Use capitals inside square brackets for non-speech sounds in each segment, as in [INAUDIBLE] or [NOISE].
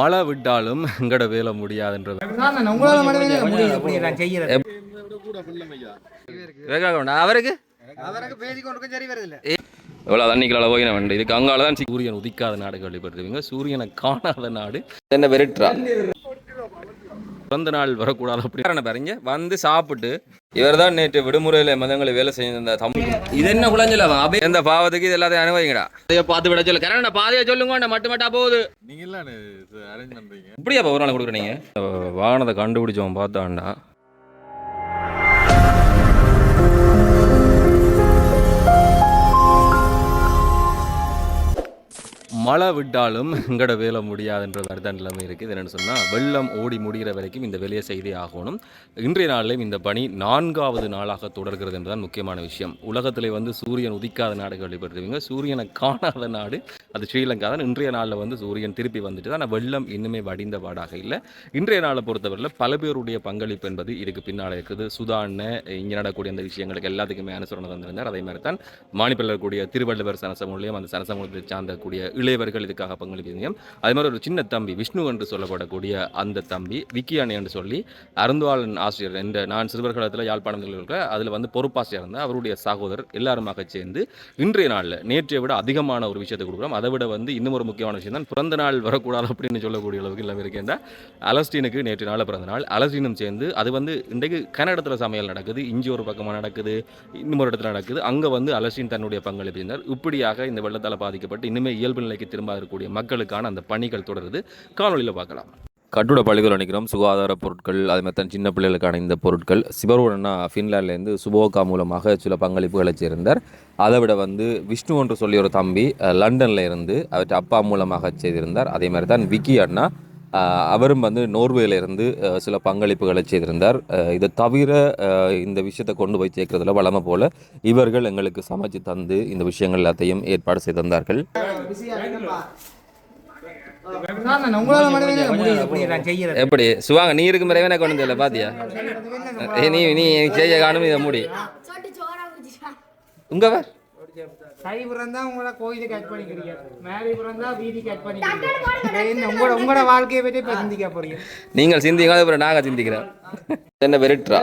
மழை விட்டாலும் எங்கட வேலை முடியாதுன்றது. அவருக்கு? எவ்வளோ இதுக்கு அங்கால தான் சூரியன் உதிக்காத நாடு கேள்விப்பட்டிருவீங்க சூரியனை காணாத நாடு. என்ன வெறுட்ரா பிறந்த நாள் வரக்கூடாது அப்படி. என்ன பாருங்க வந்து சாப்பிட்டு இவர் தான் நேற்று விடுமுறையில் மதங்களை வேலை செஞ்சிருந்த தம்பி இது என்ன குழஞ்சல அபே இந்த பாவத்துக்கு இது எல்லாத்தையும் அனுபவிங்கடா? அதைய பார்த்து விட சொல்லு. கரண பாதையை சொல்லுங்க மட்டு மட்டா போகுது. நீங்க பண்றீங்க. இப்படியா ஒரு நாள் கொடுக்குறீங்க? வாகனத்தை கண்டுபிடிச்சோம் பார்த்தாண்டா மழை விட்டாலும் எங்கட வேலை முடியாதுன்ற மாதிரி தான் நிலைமை இருக்குது என்னென்னு சொன்னால் வெள்ளம் ஓடி முடிகிற வரைக்கும் இந்த வேலையை செய்தே ஆகணும். இன்றைய நாளிலும் இந்த பணி நான்காவது நாளாக தொடர்கிறது என்றுதான் முக்கியமான விஷயம். உலகத்திலே வந்து சூரியன் உதிக்காத நாடு கேள்விப்பட்டிருவீங்க சூரியனை காணாத நாடு அது ஸ்ரீலங்கா தான். இன்றைய நாளில் வந்து சூரியன் திருப்பி வந்துட்டு தான். ஆனால் வெள்ளம் இன்னுமே வடிந்த பாடாக இல்லை. இன்றைய நாளை பொறுத்தவரையில் பல பேருடைய பங்களிப்பு என்பது இதுக்கு பின்னால் இருக்குது. சுதான்னு இங்கே நடக்கூடிய அந்த விஷயங்களுக்கு எல்லாத்துக்குமே அனுசரணை தந்திருந்தார். அதே மாதிரி தான் மாணிப்பில் இருக்கக்கூடிய திருவள்ளுவர் சனசமூலியம் அந்த சனசமூலத்தை சார்ந்தக்கூடிய இளையவர்கள் இதுக்காக பங்களிப்பிருந்தோம் அதே மாதிரி ஒரு சின்ன தம்பி விஷ்ணு என்று சொல்லப்படக்கூடிய அந்த தம்பி விக்கியானி என்று சொல்லி அருந்துவாளன் ஆசிரியர் என்ற நான் சிறுவர்களத்தில் யாழ்ப்பாணத்தில் இருக்கிற அதில் வந்து பொறுப்பாசிரியர் இருந்தால் அவருடைய சகோதரர் எல்லாருமாக சேர்ந்து இன்றைய நாளில் நேற்றைய விட அதிகமான ஒரு விஷயத்தை கொடுக்குறோம். அதை விட வந்து இன்னும் ஒரு முக்கியமான விஷயம் தான் பிறந்த நாள் வரக்கூடாது அப்படின்னு சொல்லக்கூடிய அளவுக்கு எல்லாம் இருக்கின்ற அலஸ்டீனுக்கு நேற்று நாள் பிறந்த நாள். அலஸ்டீனும் சேர்ந்து அது வந்து இன்றைக்கு கன்னடத்தில் சமையல் நடக்குது இஞ்சி ஒரு பக்கமாக நடக்குது இன்னும் ஒரு இடத்துல நடக்குது. அங்கே வந்து அலஸ்டீன் தன்னுடைய பங்களிப்பு இருந்தார் இப்படியாக இந்த வெள்ளத்தால் பாதிக்கப்பட்டு இன்னுமே இயல்பு நிலை வேலைக்கு திரும்ப இருக்கக்கூடிய மக்களுக்கான அந்த பணிகள் தொடருது. காணொலியில் பார்க்கலாம். கட்டுட பள்ளிகள் நினைக்கிறோம் சுகாதார பொருட்கள் அது மாதிரி தான் சின்ன பிள்ளைகளுக்கான இந்த பொருட்கள். சிவருடனா ஃபின்லாண்ட்லேருந்து சுபோகா மூலமாக சில பங்களிப்புகளை சேர்ந்தார் அதை விட வந்து விஷ்ணு என்று சொல்லி ஒரு தம்பி லண்டனில் லண்டன்ல இருந்து அவற்றை அப்பா மூலமாக செய்திருந்தார். அதே மாதிரி தான் விக்கி அண்ணா அவரும் வந்து நோர்வேல இருந்து அஹ், சில பங்களிப்புகளை செய்திருந்தார். இதை தவிர இந்த விஷயத்தை கொண்டு போய் சேர்க்கறதுல வளமை போல இவர்கள் எங்களுக்கு சமைச்சு தந்து இந்த விஷயங்கள் எல்லாத்தையும் ஏற்பாடு செய்து செய்யறது எப்படி? சுவாங்க நீ இருக்கும் எனக்கு ஒன்றும் தெரியல பாத்தியா? நீ நீ செய்ய காணும் இதை முடி. உங்க சரிபுரம் தான் உங்களை கோயிலுக்கு கட் பண்ணிக்கிறீங்க. மேரிபுரம் தான் வீதி கட் பண்ணிக்கிறீங்க. என்ன உங்களோட உங்களோட வாழ்க்கையை பற்றி இப்போ சிந்திக்க போறீங்க. நீங்கள் சிந்திங்க அப்புறம் நாங்கள் சிந்திக்கிறோம். என்ன வெறுட்டுறா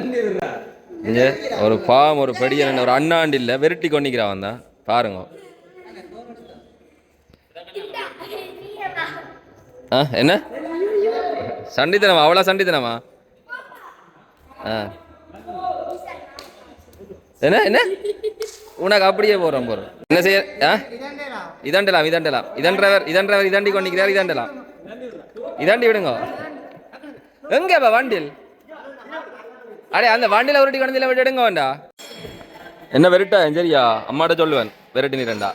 ஒரு பாவம் ஒரு பெடியன் ஒரு அண்ணாண்டு இல்லை வெறுட்டி கொண்டிக்கிறான் தான். பாருங்க. ஆ என்ன? சண்டித்தனமா? அவ்வளோ சண்டித்தனமா? ஆ. என்ன என்ன? உனக்கு அப்படியே போகிறோம் போகிறோம் என்ன செய்ய ஆ? இதண்டலாம் இதண்டலாம். இதன்றவர் இதன்றவர் இதண்டி கொண்டிருக்கிறார் இதண்டலாம். இதாண்டி விடுங்க. எங்க பா வண்டில்? அடே அந்த வண்டியில உருட்டி விட்டு விடுங்க வேண்டா. என்ன வெறுட்டா சரியா அம்மாட்ட சொல்லுவேன் வெறுட்டி நீரண்டா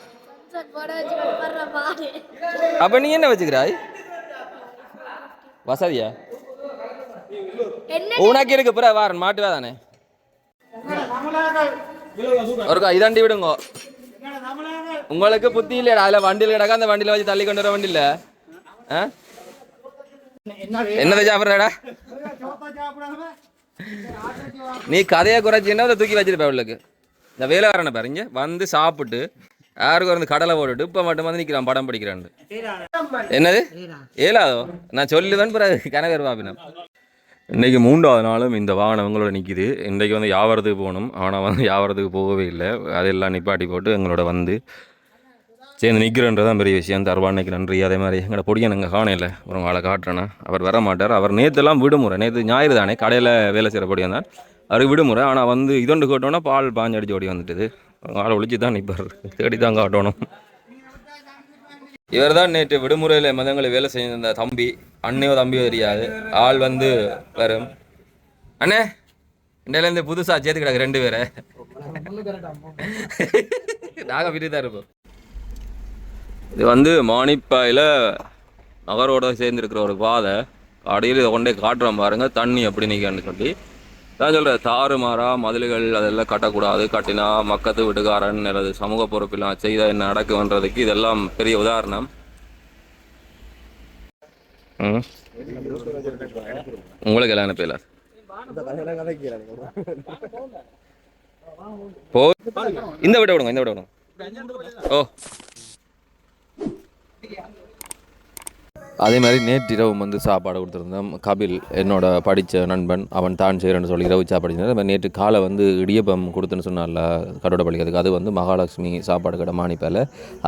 அப்ப நீ என்ன வச்சுக்கிறாய்? வசதியா? உனக்கு இருக்கு பிற வாரன் மாட்டுவே தானே ஒருக்கா இதாண்டி விடுங்க உங்களுக்கு புத்தி இல்லையா அதுல வண்டியில் கிடக்க அந்த வண்டியில வச்சு தள்ளி கொண்டு வர வண்டி இல்ல ஆ? என்னது சாப்பிட்றடா நீ கதையை குறைச்சின்னா அதை தூக்கி வச்சிருப்ப அவளுக்கு இந்த வேலைக்காரனை பாருங்க வந்து சாப்பிட்டு யாருக்கு வந்து கடலை போட்டுட்டு இப்போ மட்டும் வந்து நிற்கிறான் படம் படிக்கிறான்னு என்னது ஏலாதோ நான் சொல்லுவேன் பிறகு கனவேர் பாப்பினம் இன்றைக்கி மூன்றாவது நாளும் இந்த வாகனம் எங்களோட நிற்கிது இன்றைக்கு வந்து யாவரத்துக்கு போகணும்? ஆனால் வந்து யாவரத்துக்கு போகவே இல்லை. அதெல்லாம் நிப்பாட்டி போட்டு எங்களோட வந்து சேர்ந்து நிற்கிறன்றதான் பெரிய விஷயம். தருவான்னைக்கு நன்றி. அதே மாதிரி எங்களோட பொடியன் எங்கள் காணையில் ஒரு ஆளை காட்டுறேன்னா அவர் வர மாட்டார். அவர் நேற்றுலாம் விடுமுறை நேற்று ஞாயிறு தானே கடையில் வேலை செய்கிற பொடியன் தான் அவருக்கு விடுமுறை. ஆனால் வந்து இதொண்டு கேட்டோன்னா பால் பாஞ்சடிச்சு ஓடி வந்துட்டுது. ஆளை ஒழிச்சு தான் நிற்பார் தேடி தான் காட்டணும். இவர் தான் நேற்று விடுமுறையில் மதங்களை வேலை செய்திருந்த தம்பி அண்ணையோ தம்பியோ தெரியாது. ஆள் வந்து வரும். அண்ணே இண்டையிலேருந்து புதுசாக சேர்த்து கிடக்கு ரெண்டு பேரை. நாங்கள் விட்டு தான் இருப்போம். இது வந்து மானிப்பாயில் நகரோட சேர்ந்துருக்கிற ஒரு பாதை. அடியில் இதை கொண்டே காட்டுறோம் பாருங்கள் தண்ணி எப்படி நிற்கன்னு சொல்லி. நான் சொல்கிறேன் தாறுமாறா மதில்கள் அதெல்லாம் கட்டக்கூடாது. கட்டினா மக்கத்து வீட்டுக்காரன் அல்லது சமூக பொறுப்பெல்லாம் செய்த என்ன நடக்குன்றதுக்கு இதெல்லாம் பெரிய உதாரணம். உங்களுக்கு எல்லாம் அனுப்பல. போ. இந்த விட விடுங்க இந்த விட விடுங்க. ஓ. அதே மாதிரி நேற்றிரவு வந்து சாப்பாடு கொடுத்துருந்தோம். கபில் என்னோட படித்த நண்பன் அவன் தான் செய்கிறேன்னு சொல்லி இரவு சாப்பாடு. நம்ம நேற்று காலை வந்து இடியப்பம் கொடுத்துன்னு சொன்னால கடோட பள்ளிக்கிறதுக்கு அது வந்து மகாலட்சுமி சாப்பாடு கடை மாணிப்பால்.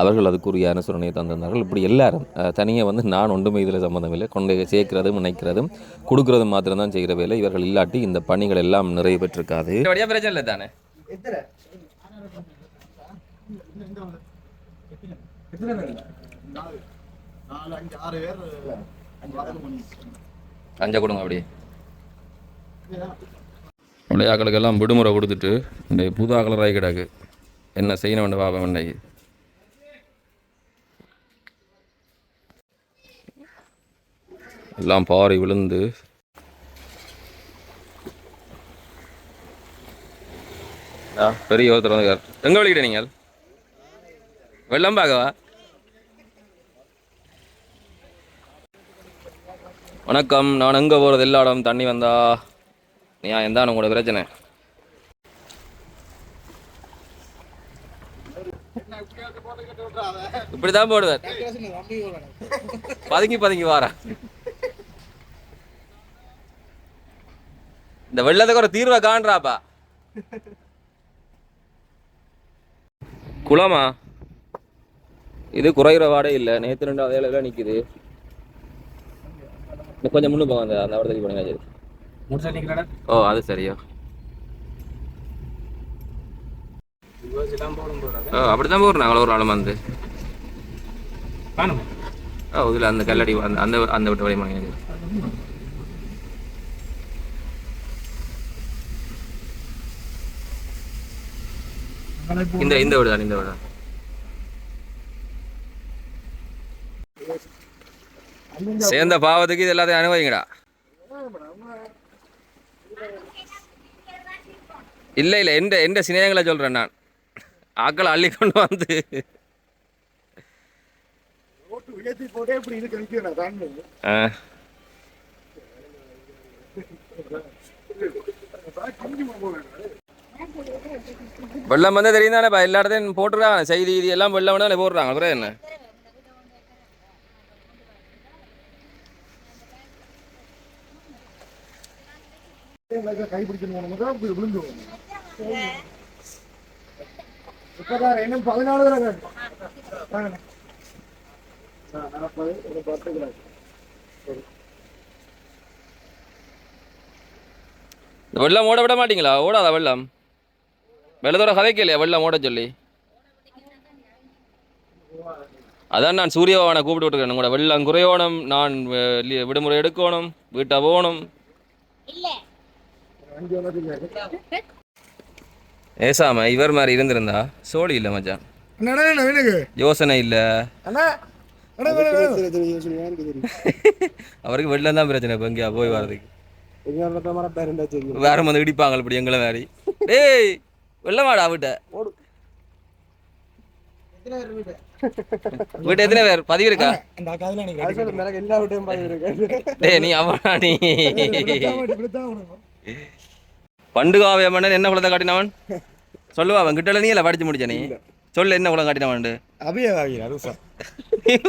அவர்கள் அதுக்குரிய அனுசரணையை தந்திருந்தார்கள். இப்படி எல்லாரும் தனியாக வந்து நான் ஒன்றுமே இதில் சம்மந்தம் இல்லை. கொண்டு சேர்க்கிறதும் நினைக்கிறதும் கொடுக்குறதும் மாத்திரம்தான் செய்கிற வேலை. இவர்கள் இல்லாட்டி இந்த பணிகள் எல்லாம் நிறைய பெற்றிருக்காது. பிரச்சனை இல்லை தானே? அஞ்சா கொடுங்க அப்படியே. அப்படியே ஆக்களுக்கெல்லாம் விடுமுறை கொடுத்துட்டு இந்த புது ஆக்கள் ஆகி கிடக்கு. என்ன செய்யணும் வேண்ட பாப்பா வேண்டாய் எல்லாம் பாறை விழுந்து. பெரிய ஒருத்தர் வந்து எங்கே வலிக்கிட்ட நீங்கள்? வெள்ளம் பார்க்கவா? வணக்கம். நான் அங்கே போகிறது எல்லா இடம் தண்ணி வந்தா ஏன் எந்த உங்களோட பிரச்சனை. இப்படிதான் போடுவார். பதுங்கி பதுங்கி வாரா. இந்த வெள்ளத்துக்கு ஒரு தீர்வை காண்றாப்பா. குளமா? இது குறைகிற வாடகை இல்லை. நேற்று ரெண்டு அதே நிற்குது கொஞ்சம் முன்னு போங்க அந்த அந்த இடத்துக்கு போனீங்க சரி ஓ அது சரியா ஓ. அப்படித்தான் போடுறோம் நாங்கள் ஒரு ஆளும் வந்து. ஓ இதில் அந்த கல்லடி அந்த அந்த அந்த விட்டு வழி போனீங்க இந்த இந்த வீடு தான் இந்த வீடு தான். சேர்ந்த பாவத்துக்கு இது எல்லாத்தையும் அனுபவிங்கடா. இல்லை இல்லை எந்த எந்த சிநேகங்களை சொல்கிறேன் நான்? ஆக்களை அள்ளி கொண்டு வந்து. வெள்ளம் வந்து தெரியும் தானேப்பா எல்லா இடத்தையும் போட்டுருக்காங்க செய்தி இது எல்லாம் வெள்ளம் தானே போடுறாங்க அப்புறம் என்ன? இன்னும் பதினாலு தடவை வாங்க. நாற்பது ஒரு பத்து கிலோ இந்த வெள்ளம் ஓட விட மாட்டீங்களா? ஓடாதா வெள்ளம்? வெள்ளத்தோட கதைக்கு இல்லையா வெள்ளம் ஓட சொல்லி. அதான் நான் சூரிய பகவானை கூப்பிட்டு விட்டுருக்கேன். கூட வெள்ளம் குறையோணும் நான் விடுமுறை எடுக்கணும் வீட்டை போகணும். ஒன்று ஏசாம இவர் மாதிரி இருந்திருந்தா சோழி இல்லை மச்சான். யோசனை இல்லை. அவருக்கு வெள்ளம் தான் பிரச்சனை இப்போ போய் வர்றதுக்கு. வேற வந்து இடிப்பாங்க இப்படி எங்களை மாதிரி. டேய் வெள்ளமாடா வீட்டை. வீட்டு எத்தனை பேர்? பதிவு இருக்கா? டேய் நீ அவனா நீ? பண்டுகாவிய மன்னன் என்ன குலத்தை காட்டினவன்? [LAUGHS] சொல்லுவா அவன் கிட்ட நீ இல்லை படிச்சு முடிச்ச நீ? சொல்லு என்ன குலம் காட்டினவன்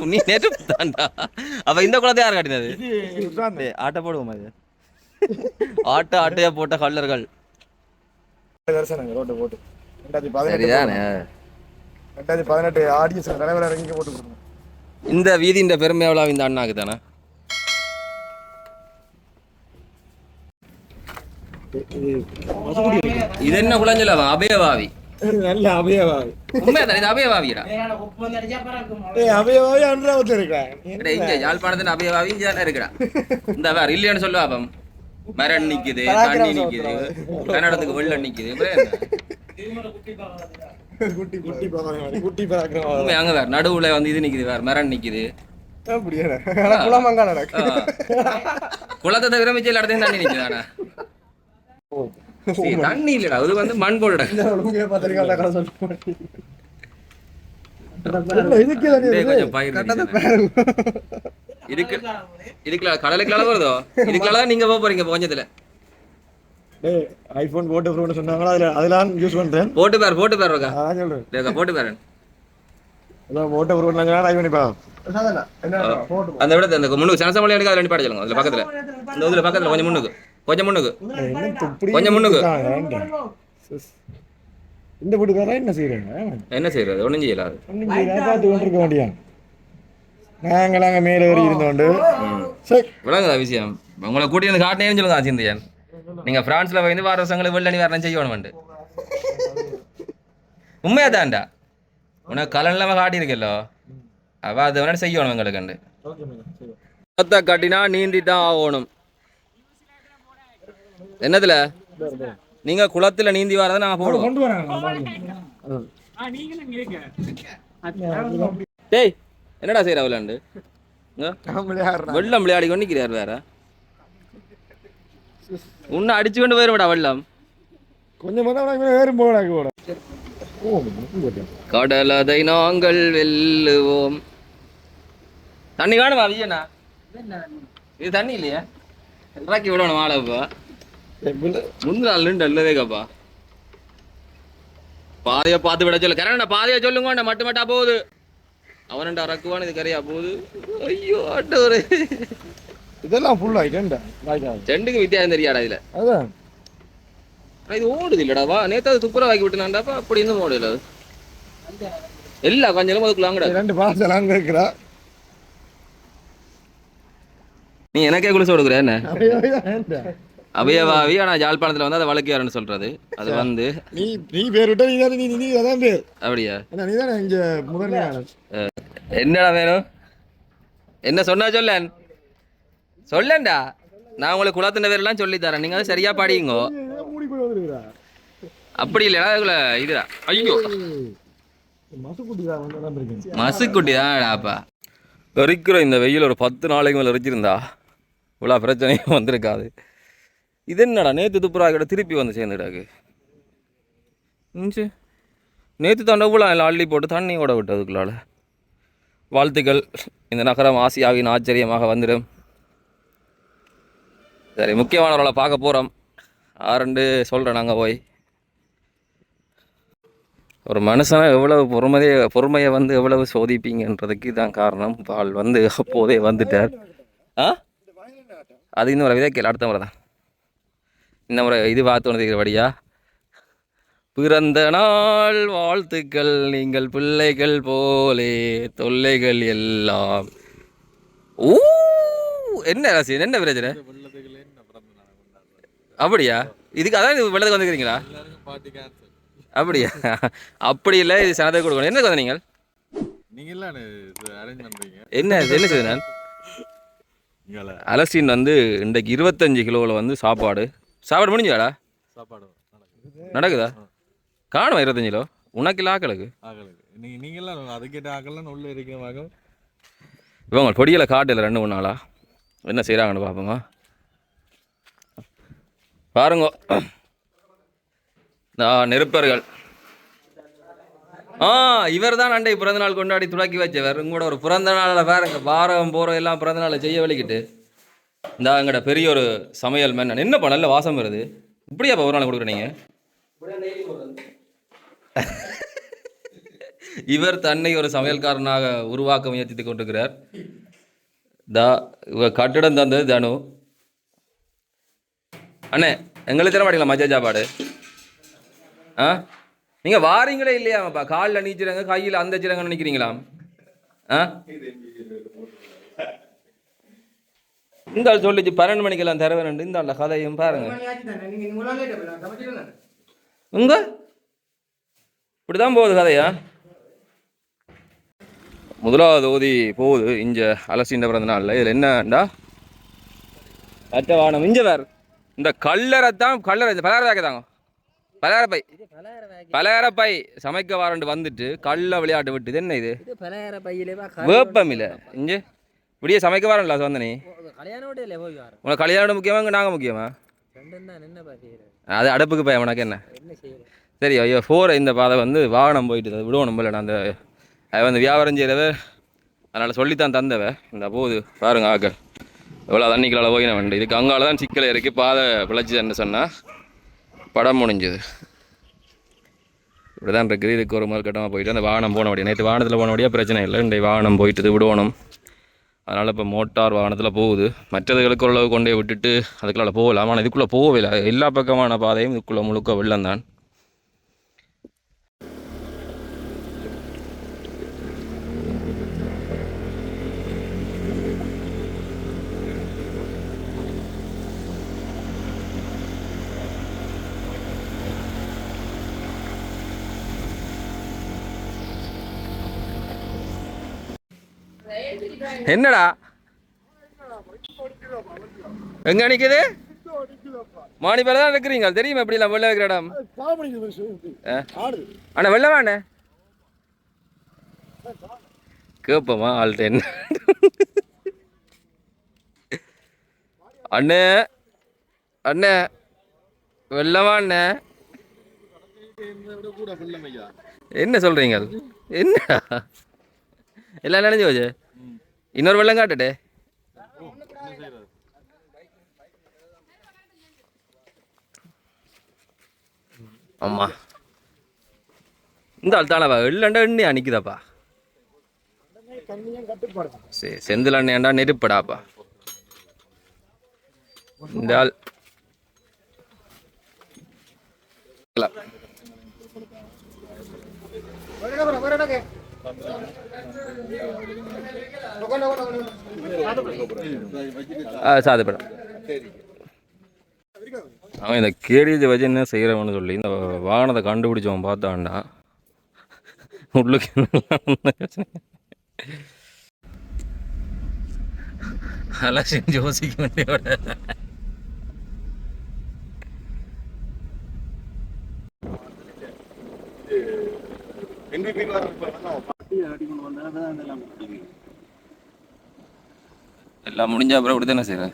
[LAUGHS] நீ நேற்று தாண்டா அவ இந்த குலத்தை யார் காட்டினது? ஆட்ட போடுவோம் அது ஆட்ட ஆட்டையா போட்ட கல்லர்கள் ரோட்டு போட்டு. ரெண்டாயிரத்தி பதினெட்டு ஆடியன்ஸ் தலைவர் இறங்கி போட்டு கொடுக்கணும். இந்த வீதியின் பெருமை எவ்வளோ இந்த அண்ணாக்கு தானே? இது என்ன குழஞ்சல் அவன் அபயவாவி. நல்ல அபயவாவி. உண்மையா தானே இது அபயவாவிடா அபயவாவி அன்றாவத்தில் இருக்கிறேன் டேய், இங்க யாழ்ப்பாணத்தின் அபயவாவி இங்க தானே இருக்குடா இந்த வேற இல்லையான்னு சொல்லுவா அப்பம் மரம் நிக்குது தண்ணி நிக்குது கன்னடத்துக்கு வெள்ளம் நிக்குது. அங்க வேற நடுவுல வந்து இது நிக்குது வேற மரம் நிக்குது. குளத்தை தவிர மிச்சம் எல்லா இடத்தையும் தண்ணி நிக்குதாடா சீ, தண்ணி இல்லடா இது வந்து மண் போடுடா. கடலுக்குள்ள வருதோ இதுக்குள்ள தான் நீங்க போக போறீங்க கொஞ்சத்துல. டேய் ஐபோன் போட்டு ப்ரோன்னு சொன்னாங்களா? அதுல அதெல்லாம் யூஸ் பண்றேன். போட்டு பாரு போட்டு பாரு இருக்கா அதான் சொல்றேன். போட்டு பாரு. அதான் போட்டு ப்ரோ நாங்க ட்ரை பண்ணி பா. அந்த விட அந்த முன்னுக்கு சனசமலை எனக்கு அதில் சொல்லுங்க அதில் பக்கத்தில். இந்த இதில் பக்கத்தில் கொஞ்சம் முன்னுக்கு. கொஞ்சம் முன்னுக்கு. கொஞ்சம் முன்னுக்கு. இந்த வீட்டுக்காரன் என்ன செய்யறாங்க என்ன செய்யறது ஒன்றும் செய்யலாது ஒண்ணும் செய்யல, பார்த்து கொண்டிருக்க வேண்டியான் நாங்கள் அங்கே மேலே ஏறி இருந்தோண்டு. சரி விளங்குதா விஷயம்? உங்களை கூட்டி வந்து காட்டினேன்னு சொல்லுங்க சிந்தியன் நீங்க பிரான்ஸ்ல வந்து வார வருஷங்களுக்கு வெள்ளி வரணும் செய்யணும்ண்டு. உண்மையா தான்டா உனக்கு கலன் இல்லாம காட்டியிருக்கല്ലോ அவ அதை வேணா செய்யணும் எங்களுக்கு கட்டினா நீந்தி தான் ஆகணும். என்னதுல? நீங்க குளத்துல நீந்தி வரதை நாங்க போடுவோம். கொண்டு வராங்க டேய் என்னடா செய்யற விளையாண்டு? வெள்ளம் விளையாடி கொண்டு நிற்கிறார் வேற. உன்னை அடிச்சு கொண்டு போயிருமாடா வெள்ளம். கொஞ்சம் கடலதை நாங்கள் வெல்லுவோம். தண்ணி காணுமா விஜயண்ணா? இது தண்ணி இல்லையா? இறக்கி விடணும் ஆளப்பா நாள் நின்று அல்லவே கப்பா. பாதையை பார்த்து விட சொல்லு. பாதையை சொல்லுங்க மட்டு மட்டா போகுது. அவனண்டா இறக்குவான் இது கரையா போகுது. ஐயோ ஆட்டோரு இதெல்லாம் ஃபுல் வித்தியாசம் தெரியாடா இதுல? அதான். இது ஓடுது இல்லடா வா. நேத்து அது துப்புரா வாக்கி விட்டுனாண்டாப்பா அப்படி இருந்தும் ஓடல அது. எல்லா கொஞ்சம் ரெண்டு நீ எனக்கே குளிச்சு கொடுக்குற என்ன? அபயவாவி ஆனா யாழ்ப்பாணத்துல வந்து அதை வழக்கியாருன்னு சொல்றது. அது வந்து நீ நீ பேர் விட்ட நீ நீ நீ அதான் பேர். அப்படியா? நீ தானே இங்கே முதன்மையாளர். என்னடா வேணும்? என்ன சொன்னா சொல்லேன்? சொல்லேன்டா. நான் உங்களுக்கு குளத்தின பேரெல்லாம் சொல்லி தரேன். நீங்க அதை சரியா வந்துருக்குறா அப்படி இல்லைடா அதுக்குள்ள இதுடா. ஐயோ. மசுக்குட்டி தான்டாப்பா எரிக்கிற இந்த வெயில் ஒரு பத்து நாளைக்கு மேலே எரிச்சிருந்தா இவ்வளோ பிரச்சனையும் வந்திருக்காது. இது என்னடா நேற்று துப்புரா கிட்ட திருப்பி வந்து சேர்ந்துடாக்கு. இஞ்சி. நேற்று தாண்ட இவ்வளோ அள்ளி போட்டு தண்ணி ஓட விட்டு அதுக்குள்ளால வாழ்த்துக்கள். இந்த நகரம் ஆசியாவின் ஆச்சரியமாக வந்துடும். சரி முக்கியமானவர்களை பார்க்க போகிறோம் ஆரண்டு சொல்கிறேன் நாங்கள் போய். ஒரு மனுஷனை எவ்வளவு பொறுமையை பொறுமையை வந்து எவ்வளவு சோதிப்பீங்கன்றதுக்கு தான் காரணம். பால் வந்து அப்போதே வந்துட்டார். ஆ? அது இன்னும் ஒரு விதைக்கல. அடுத்த முறை தான். இந்த முறை இது பார்த்து வழியா பிறந்த நாள் வாழ்த்துக்கள் நீங்கள் பிள்ளைகள் போலே தொல்லைகள் எல்லாம். ஊ என்ன ரசிகன் என்ன பிரச்சனை? அப்படியா? இதுக்கு அதான் இது வெள்ளத்துக்கு வந்துக்கிறீங்களா அப்படியா? அப்படி இல்லை இது சனத்தை கொடுக்கணும். என்ன வந்த நீங்கள்? என்ன என்ன செய்யுது நான்? அலஸ்டின் வந்து இன்றைக்கு இருபத்தஞ்சு கிலோவில் வந்து சாப்பாடு. சாப்பாடு முடிஞ்சாடா சாப்பாடு நடக்குது. காணுமா இருபத்தஞ்சு கிலோ உனக்கு இல்லை ஆக்களுக்கு ஆகலுக்கு நீங்க நீங்க எல்லாம் அதுக்கிட்ட ஆகலாம் உள்ள இருக்கிறவாங்க இவங்க பொடியில் காட்டில் ரெண்டு மூணு நாளா? என்ன செய்கிறாங்கன்னு பார்ப்போங்க பாருங்க. [CLEARS THROAT] நெருப்பர்கள். ஆ இவர் தான் அண்டை பிறந்த நாள் கொண்டாடி துடக்கி வச்சவர். உங்களோட ஒரு பிறந்த நாளில் பாருங்க பாரம் போகிறோம் எல்லாம் பிறந்த நாளை செய்ய வலிக்கிட்டு இந்த எங்கட பெரிய ஒரு சமையல் மேன் என்னப்பா நல்ல வாசம் வருது? இப்படியாப்பா ஒரு நாள் கொடுக்குறீங்க? இவர் தன்னை ஒரு சமையல்காரனாக உருவாக்க முயற்சித்து கொண்டிருக்கிறார். தா இவ கட்டிடம் தந்தது தனு. அண்ணே எங்களுக்கு தர மாட்டீங்களா மஜா சாப்பாடு? ஆ? நீங்கள் வாரீங்களே இல்லையாப்பா காலில் நீச்சிடுங்க கையில் அந்த சிறங்கன்னு ஆ? இந்த ஆள் சொல்லிச்சு பன்னெண்டு மணிக்கெல்லாம் தர வேணும் இந்த ஆள்ல கதையும் பாருங்க. உங்க இப்படிதான் போகுது கதையா? முதலாவது ஓதி போகுது இஞ்ச அலசின்ற பிறந்த நாளில். இதில் என்னண்டா அட்ட வானம் இஞ்ச வேறு இந்த கல்லறை தான் கல்லறை இந்த பலகார தாங்க. பலகார பை. சமைக்க வாரண்டு வந்துட்டு கல்ல விளையாட்டு விட்டு இது என்ன இது? வேப்பம் இல்லை இஞ்ச இப்படியே சமைக்க வாரம்ல வந்தனே கல்யாண வீட்டில் போய் வர உனக்கு கல்யாணம் முக்கியமா நாங்கள் முக்கியமா? தான் அது அடுப்புக்கு பயம் உனக்கு என்ன? சரி ஐயோ ஃபோர் இந்த பாதை வந்து வாகனம் போயிட்டு அது விடுவோம் நம்மள அந்த அது வந்து வியாபாரம் செய்கிறவ அதனால் சொல்லித்தான் தந்தவ. இந்த போகுது பாருங்க ஆக்கள் எவ்வளோ தண்ணிக்கலால் போயின வண்டி. இதுக்கு அங்கால தான் சிக்கல் இருக்குது பாதை பிழைச்சிதுன்னு சொன்னால் படம் முடிஞ்சது. இப்படிதான் இருக்குது. இதுக்கு ஒரு கட்டமாக போயிட்டு அந்த வாகனம் போன வழியா நேற்று வாகனத்தில் போன வழியாக பிரச்சனை இல்லை. இன்றைய வாகனம் போயிட்டு விடணும் அதனால் இப்போ மோட்டார் வாகனத்தில் போகுது. மற்றதுகளுக்கு ஓரளவு கொண்டே விட்டுட்டு அதுக்குள்ள போகலாம். ஆனால் இதுக்குள்ளே போகவே இல்லை. எல்லா பக்கமான பாதையும் இதுக்குள்ளே முழுக்க வெள்ளம் தான் என்னடா? எங்க நிக்குது மாணி தான் இருக்கிறீங்க தெரியுமா எப்படி எல்லாம் வெள்ள வைக்கிற இடம்? அண்ணா வெள்ள வாண்ணே. கேட்போமா ஆள்கிட்ட என்ன? அண்ணே அண்ணே வெள்ளமா அண்ணே என்ன சொல்றீங்க என்ன எல்லாம் நினைஞ்சு போச்சு? இன்னொரு வெள்ளம் காட்டுட்டே அம்மா. இந்த ஆள் தானவா எள்ளண்டா எண்ணி அணிக்குதாப்பா சரி செந்தில் அண்ணியாண்டா நெருப்படாப்பா. இந்த ஆள். ஆ சாதப்படம். அவன் இந்த கேடிஜை வச்சு என்ன செய்கிறவன்னு சொல்லி இந்த வாகனத்தை கண்டுபிடிச்சவன் பார்த்தான்டா. உள்ளுக்கு அதெல்லாம் செஞ்சு யோசிக்க அடிக்கணும் வந்தால் தான் அதெல்லாம் முடியும் எல்லாம் முடிஞ்ச அப்புறம் இப்படி தானே செய்கிறேன்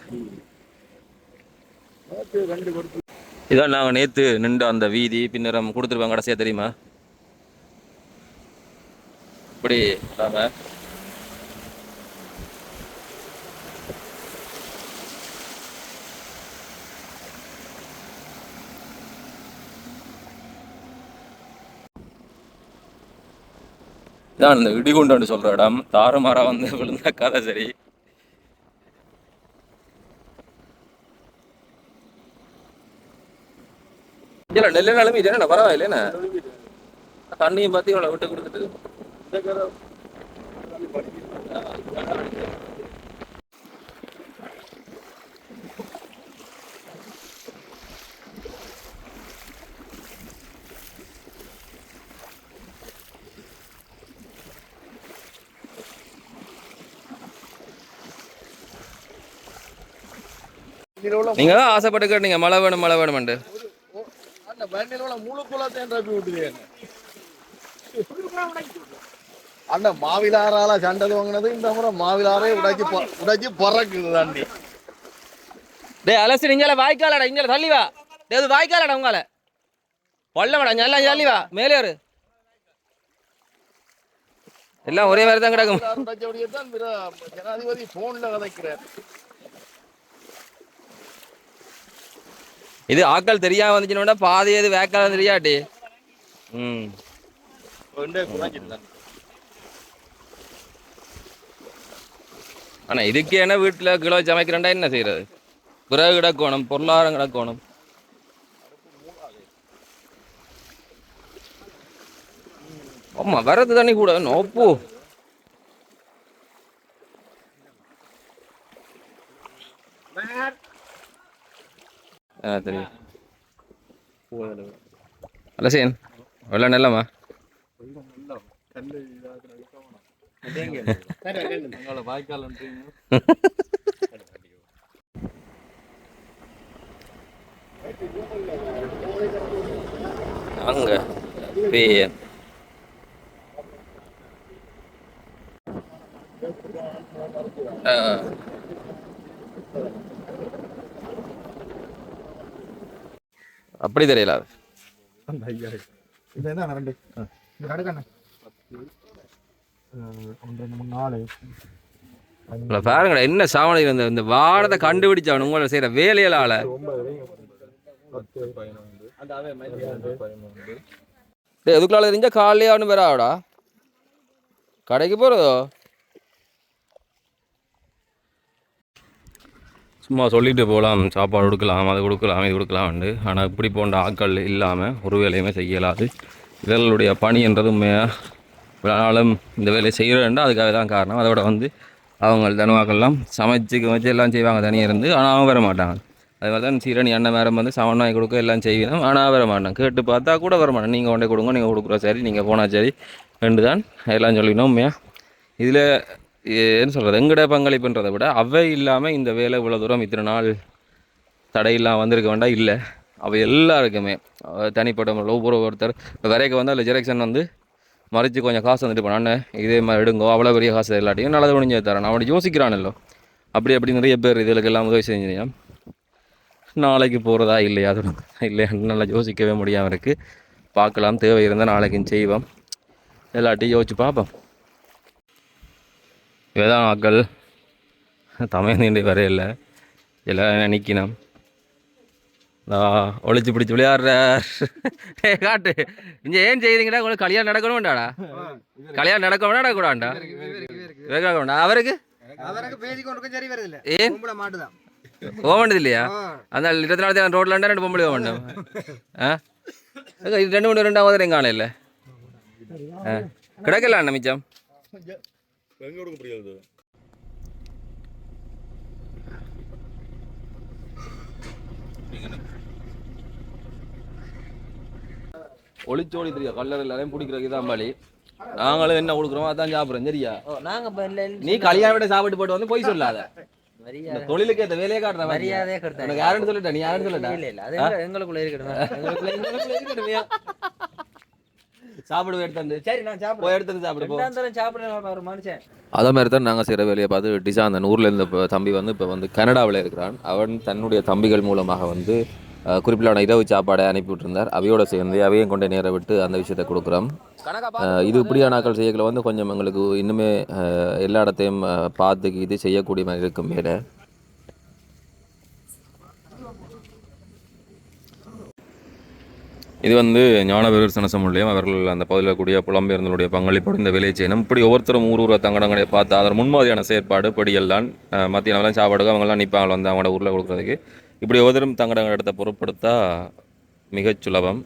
இதான் நாங்கள் நேற்று நின்ற அந்த வீதி பின்னரம் கொடுத்துருப்பாங்க கடைசியாக தெரியுமா? இப்படி நாங்கள் இதான் இந்த இடிகுண்டான்னு சொல்கிற இடம். தாறுமாறா வந்து விழுந்த கதை சரி. இல்ல நெல்லு நிலைமை என்ன பரவாயில்ல என்ன தண்ணியும் பார்த்து இவ்வளோ விட்டு கொடுத்துட்டு. நீங்க தான் ஆசைப்பட்டு கேட்டீங்க மழை வேணும் மழை வேணுமெண்டு அந்த மாவிலாரால சண்டை வாங்கினது இந்த முறை மாவிலாரே உடைச்சு ப- உடைச்சு பறக்குது டேய் அலசி நீங்கள வாய்க்காலடா இங்க தள்ளி வா. இது வாய்க்காலடா உங்கள பள்ளமடா எல்லாம் தள்ளி வா. மேலே ஏறு. எல்லாம் ஒரே மாதிரி தான் கிடக்கும் ஜனாதிபதி போன்ல கதைக்கிறார் இது ஆக்கள் தெரியாம வந்துச்சுன்னா பாதி எது வேக்கால தெரியாட்டி. ம். ஆனா இதுக்கு என்ன வீட்டுல கிலோ சமைக்கிறேன்டா என்ன செய்யறது பிறகு கிடக்கணும் பொருளாதாரம் கிடக்கணும். ஆமா வரது தண்ணி கூட நோப்பு தெரியும் அலசேன் வெள்ள நெல்லமா எங்களை வாய்க்கால் அங்க ஆ. அப்படி தெரியல அது. இது என்ன ரெண்டு பாருங்கடா என்ன சாவணி இந்த இந்த வாடத்தை கண்டுபிடிச்சவன் உங்களை செய்யற வேலையிலால எதுக்குள்ள தெரிஞ்சா காலையே அவனு வராடா கடைக்கு போகிறதோ சும்மா சொல்லிட்டு போகலாம் சாப்பாடு கொடுக்கலாம் அதை கொடுக்கலாம் இது கொடுக்கலாம்ண்டு ஆனால் இப்படி போன்ற ஆட்கள் இல்லாமல் ஒரு வேலையுமே செய்யலாது. இவர்களுடைய பணி என்றது உண்மையாக நாளும் இந்த வேலையை செய்கிறேன்டா அதுக்காக தான் காரணம். அதோட வந்து அவங்க தனுவாக்கள்லாம் சமைச்சு வச்சு எல்லாம் செய்வாங்க தனியாக இருந்து. ஆனால் அவங்க வர மாட்டாங்க. அது மாதிரி தான் சீரணி அண்ணன் வேறு வந்து சமன் வாங்கி கொடுக்க எல்லாம் செய்யணும். ஆனால் வர மாட்டேன் கேட்டு பார்த்தா கூட வர மாட்டேன் நீங்கள் கொண்டே கொடுங்க நீங்கள் கொடுக்குறோம் சரி நீங்கள் போனால் சரி ரெண்டு தான் எல்லாம் சொல்லிக்கணும் உண்மையாக இதில் என்ன சொல்கிறது எங்கட பங்களிப்புன்றதை விட அவை இல்லாமல் இந்த வேலை இவ்வளோ தூரம் இத்தனை நாள் தடையெல்லாம் வந்திருக்க வேண்டாம் இல்லை. அவை எல்லாருக்குமே. தனிப்பட்ட ஒவ்வொரு ஒருத்தர். இப்போ வரைக்கும் வந்து அதில் ஜெரெக்ஷன் வந்து மறைச்சு கொஞ்சம் காசு வந்துட்டு போனான்னு இதே மாதிரி எடுங்கோ அவ்வளோ பெரிய காசு இல்லாட்டியும் நல்லது முடிஞ்சு தரேன். அவனை யோசிக்கிறானല്ലോ அப்படி அப்படி நிறைய பேர் இதுகளுக்கு எல்லாம் உதவி செஞ்சீங்க நாளைக்கு போகிறதா இல்லையா? அது இல்லையான்னு நல்லா யோசிக்கவே முடியாமல் இருக்குது பார்க்கலாம். தேவை இருந்தால் நாளைக்கும் செய்வோம். எல்லாட்டையும் யோசிச்சு பார்ப்போம். இதான் மக்கள் தமிழ் நீண்டி வரையில்லை எல்லாம் நிற்கணும் ஒளிச்சு பிடிச்சி விளையாடுற காட்டு. இங்க ஏன் செய்றீங்கடா? உங்களுக்கு கல்யாணம் நடக்கணும் வேண்டாடா கல்யாணம் நடக்க வேண்டாம் நடக்கூடாண்டா வேண்டாம். அவருக்கு? ஏன்? போக வேண்டியது இல்லையா அந்த இருபத்தி நாலு ரோட்ல இருந்தா ரெண்டு பொம்பளை போக வேண்டும். ஆ? ரெண்டு மணி ரெண்டாவது எங்க ஆ. கிடக்கல அண்ணா மிச்சம்? எங்க கொடுக்க முடியாது ஒளிச்சோடி தெரியும் கல்லர் எல்லாரையும் பிடிக்கிறதுக்கு தான் பாலி நாங்களும் என்ன கொடுக்குறோமோ அதான் சாப்பிட்றோம். சரியா? ஓ நாங்க நீ கல்யாணம் விட சாப்பிட்டு போட்டு வந்து போய் சொல்லாத. தொழிலுக்கு ஏற்ற வேலையை காட்டுற மரியாதையே கொடுத்தேன் உனக்கு யாருன்னு சொல்லிட்ட? நீ யாருன்னு சொல்லிட்ட? இல்ல இல்ல அது எங்க- எங்களுக்குள்ள இருக்கட்டும் எங்களுக்குள்ள எங்களுக்குள்ள இருக்கட்டுமையா? சாப்பிடு எடுத்து சரி நான் சாப்பிடுறேன் ஒரு மனுஷன். அதே மாதிரி தான் நாங்கள் செய்கிற வேலையை பார்த்து டிசாந்தன் ஊரில் இருந்த தம்பி வந்து இப்போ வந்து கனடாவில் இருக்கிறான். அவன் தன்னுடைய தம்பிகள் மூலமாக வந்து அஹ், குறிப்பிட்ட இரவு சாப்பாடை அனுப்பி விட்டுருந்தார். அவையோட சேர்ந்து அவையும் கொண்டு நேர விட்டு அந்த விஷயத்தை கொடுக்குறோம். இது இப்படியான ஆட்கள் செய்யல வந்து கொஞ்சம் எங்களுக்கு இன்னுமே எல்லா இடத்தையும் பார்த்து இது செய்யக்கூடிய மாதிரி இருக்கும் வேலை இது வந்து ஞானபெருர் மூலியம் அவர்கள் அந்த பகுதியில் கூடிய புலம்பெயர்ந்தவருடைய பங்களிப்போடு இந்த விலை செய்யணும். இப்படி ஒவ்வொருத்தரும் ஊர் ஊர தங்கடங்களை பார்த்து அதன் முன்மாதிரியான செயற்பாடு படியெல்லாம் மத்தியானம்லாம் சாப்பாடுக்கு அவங்கெல்லாம் நிற்பாங்க வந்து அவங்களோட ஊரில் கொடுக்குறதுக்கு. இப்படி ஒவ்வொருத்தரும் தங்கடங்கள் இடத்தை பொருட்படுத்தா மிகச் சுலபம்.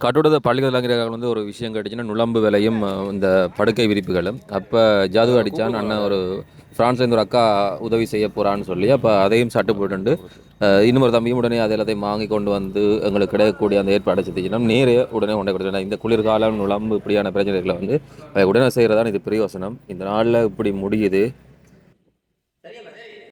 கட்டுடத பள்ளிகள் இளைஞர்கள் வந்து ஒரு விஷயம் கேட்டுச்சுன்னா நுழம்பு விலையும் இந்த படுக்கை விரிப்புகளும். அப்போ ஜாது அடித்தான் அண்ணன் ஒரு ஃப்ரான்ஸ்லேருந்து ஒரு அக்கா உதவி செய்ய போகிறான்னு சொல்லி அப்போ அதையும் சட்டு இன்னும் ஒரு தம்பியும் உடனே அதை எல்லாத்தையும் வாங்கி கொண்டு வந்து எங்களுக்கு கிடைக்கக்கூடிய அந்த ஏற்பாடை செஞ்சுச்சுன்னா நேரே உடனே கொண்டு கொடுத்தேன் இந்த குளிர்காலம் நுழம்பு இப்படியான பிரச்சனைகளை வந்து அதை உடனே செய்கிறதான் இது பிரயோசனம். இந்த நாளில் இப்படி முடியுது